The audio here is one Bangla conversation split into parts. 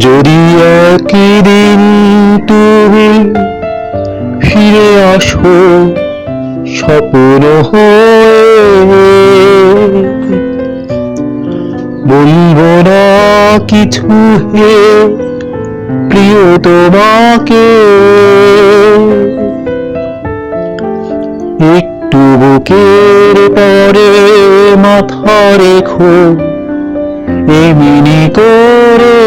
যদি একদিন তুমি ফিরে আসো, স্বপ্ন বলব না কিছু হে প্রিয় তোমাকে। একটু বুকের পরে মাথা রেখো। এমনি করে।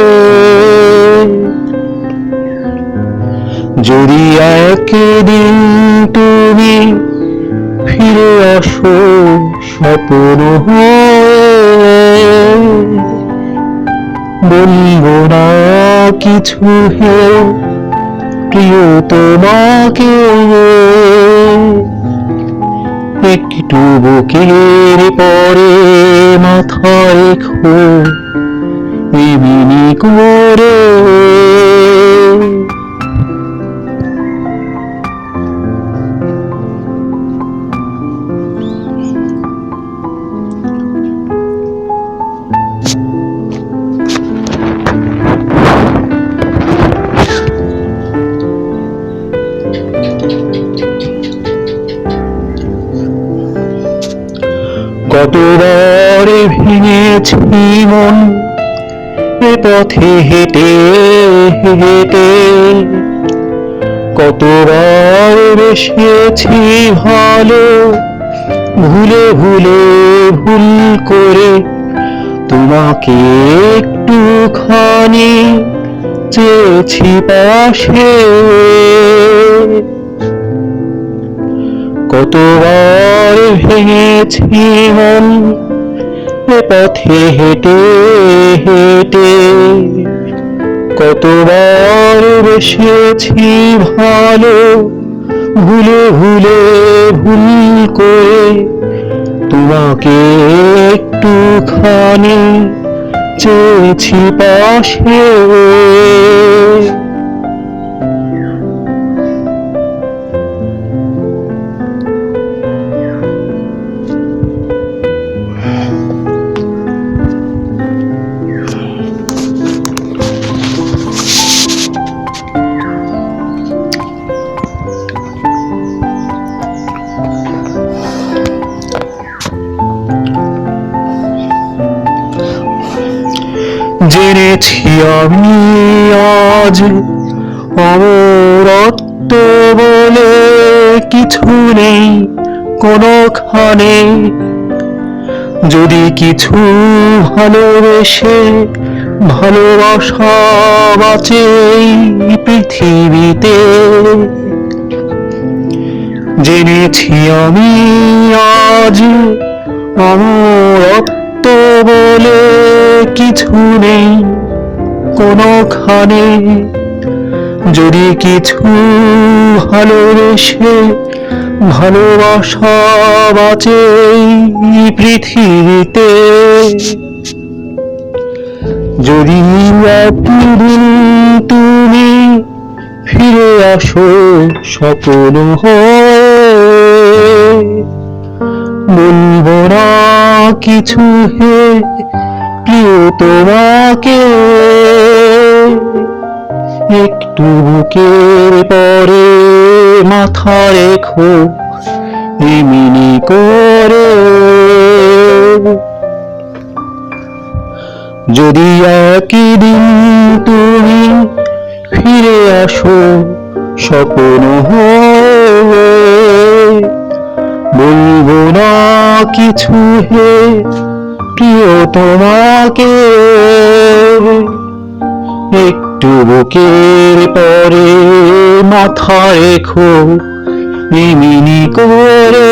যদি একদিন তুমি ফিরে আসো, স্বপ্ন বলব না কিছু হে প্রিয় তোমাকে। একটু বুকের পরে মাথায় খো করে কতবার ভেঙেছি মন পথে হেঁটে হেঁটে। কতবার বেসেছি ভালো, ভুলে ভুলে, ভুল করে। তোমাকে একটু একটুখানি চেয়েছি পাশে। কতবার ভেঙেছি মন এ পথে হেঁটে হেঁটে কতবার বেসেছি ভালো, ভুলে ভুলে ভুল করে তোমাকে একটুখানি চেয়েছি পাশে। জেনেছি আমি আজ অমরত্ব বলে কিছু নেই কোনোখানে। যদি কিছু ভালোবেসে ভালোবাসা বাঁচে পৃথিবীতে, জেনেছি আমি আজ অমরত্ব বলে কিছু নেই, কোনোখানে। যদি কিছু ভালোবেসে ভালোবাসা এই পৃথিবীতে, যদি একদিন তুমি ফিরে আসো হয়ে, বলব না কিছু হে প্রিয় তোমাকে একটু বুকের পরে মাথা রেখো এমনি করে। যদি একদিন তুমি ফিরে আসো, স্বপ্ন হয়ে বলব না কিছু হে প্রিয় তোমাকে একটু বুকের পরে মাথা রেখো এমনি করে